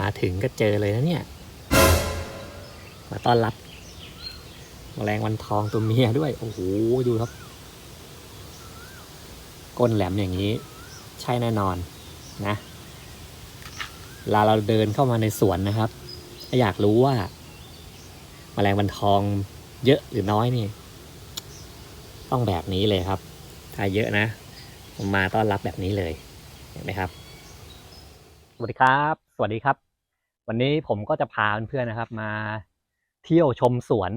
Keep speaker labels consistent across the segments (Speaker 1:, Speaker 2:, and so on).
Speaker 1: มาถึงก็เจอเลยนะเนี่ย มาต้อนรับแมลงวันทองตัวเมียด้วย โอ้โห ดูครับ ก้นแหลมอย่างนี้ ใช่แน่นอนนะเวลาเราเดินเข้ามาในสวนนะครับ ถ้าอยากรู้ว่าแมลงวันทองเยอะหรือน้อยนี่ ต้องแบบนี้เลยครับ ถ้าเยอะนะ มาต้อนรับแบบนี้เลย เห็นไหมครับ สวัสดีครับ สวัสดีครับ วันนี้ผมก็จะพาเพื่อนๆนะครับ มาเที่ยวชมสวน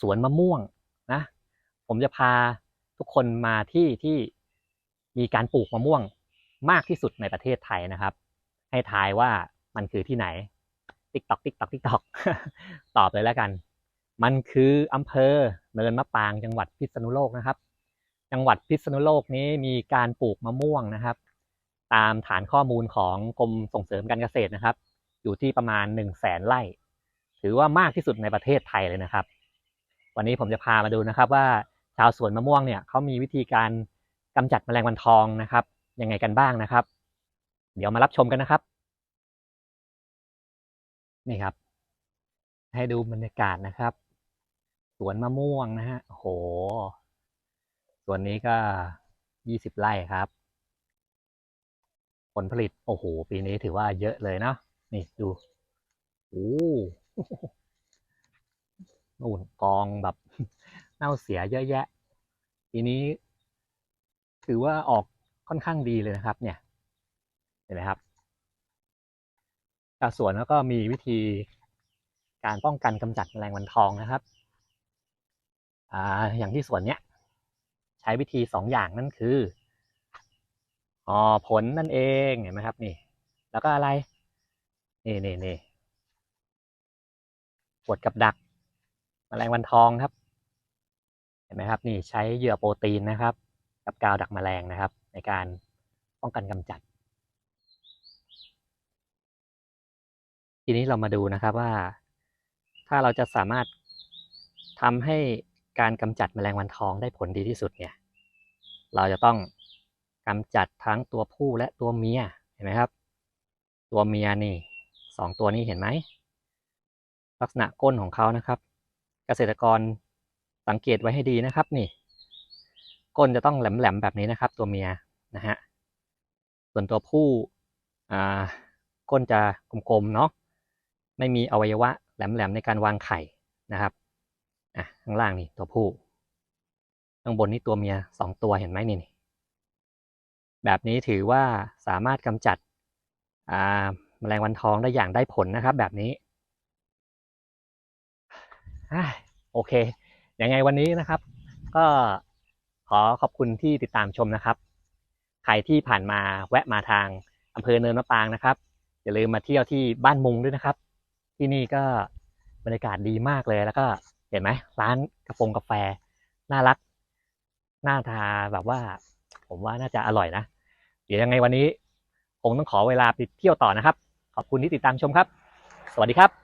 Speaker 1: สวนมะม่วงนะ ผมจะพาทุกคนมาที่ที่มีการปลูกมะม่วงมากที่สุดในประเทศไทยนะครับ ให้ทายว่ามันคือที่ไหน ติ๊กตอกติ๊กตอกติ๊กตอกตอบเลยแล้วกัน มันคืออำเภอเนินมะปางจังหวัดพิษณุโลกนะครับ จังหวัดพิษณุโลกนี้มีการปลูกมะม่วงนะครับ ตามฐานข้อมูลของกรมส่งเสริมการเกษตรนะครับ อยู่ที่ประมาณ1นึ่งแสนไร่ ถือว่ามากที่สุดในประเทศไทยเลยนะครับ วันนี้ผมจะพามาดูนะครับว่าชาวสวนมะม่วงเนี่ยเขามีวิธีการกำจัดแมลงวันทองนะครับยังไงกันบ้างนะครับ เดี๋ยวมารับชมกันนะครับ นี่ครับ ให้ดูบรรยากาศนะครับ สวนมะม่วงนะฮะโหสวนนี้ก็ยี่สิบไร่ครับ ผลผลิตโอ้โห ปีนี้ถือว่าเยอะเลยเนาะ นี่ ดูโอ้นู่นกองแบบเน่าเสียเยอะแยะปีนี้ ถือว่าออกค่อนข้างดีเลยนะครับ เนี่ย เห็นไหมครับชาวสวนแล้วก็มีวิธีการป้องกันกำจัดแมลงวันทองนะครับอ่าอย่างที่สวนเนี้ย ใช้วิธีสองอย่างนั่นคือห่อผลนั่นเองเห็นไหมครับ นี่ แล้วก็อะไร นี่นี่นี่กดกับดักแมลงวันทองครับ เห็นไหมครับ นี่ใช้เหยื่อโปรตีนนะครับ กับกาวดักแมลงนะครับ ในการป้องกันกำจัด ทีนี้เรามาดูนะครับว่า ถ้าเราจะสามารถทำให้การกำจัดแมลงวันทองได้ผลดีที่สุดเนี่ย เราจะต้องกำจัดทั้งตัวผู้และตัวเมียเห็นไหมครับ ตัวเมียนี่ สองตัวนี้เห็นไหม ลักษณะก้นของเขานะครับ เกษตรกรสังเกตไว้ให้ดีนะครับนี่ ก้นจะต้องแหลมๆแบบนี้นะครับ ตัวเมียนะฮะส่วนตัวผู้ก้นจะกลมๆเนาะไม่มีอวัยวะแหลมๆในการวางไข่นะครับอะข้างล่างนี่ตัวผู้ข้างบนนี่ตัวเมียสองตัวเห็นไหมนี่แบบนี้ถือว่าสามารถกำจัดอ่า แมลงวันทองได้อย่างได้ผลนะครับ แบบนี้โอเคยังไงวันนี้นะครับ ก็ขอขอบคุณที่ติดตามชมนะครับใครที่ผ่านมาแวะมาทางอำเภอเนินมะปรางนะครับ อย่าลืมมาเที่ยวที่บ้านมุงด้วยนะครับ ที่นี่ก็บรรยากาศดีมากเลยแล้วก็เห็นไหมร้านกาแฟกาแฟน่ารักน่าทาแบบว่า ผมว่าน่าจะอร่อยนะ เดี๋ยวยังไงวันนี้ คงต้องขอเวลาไปเที่ยวต่อนะครับ ขอบคุณที่ติดตามชมครับ สวัสดีครับ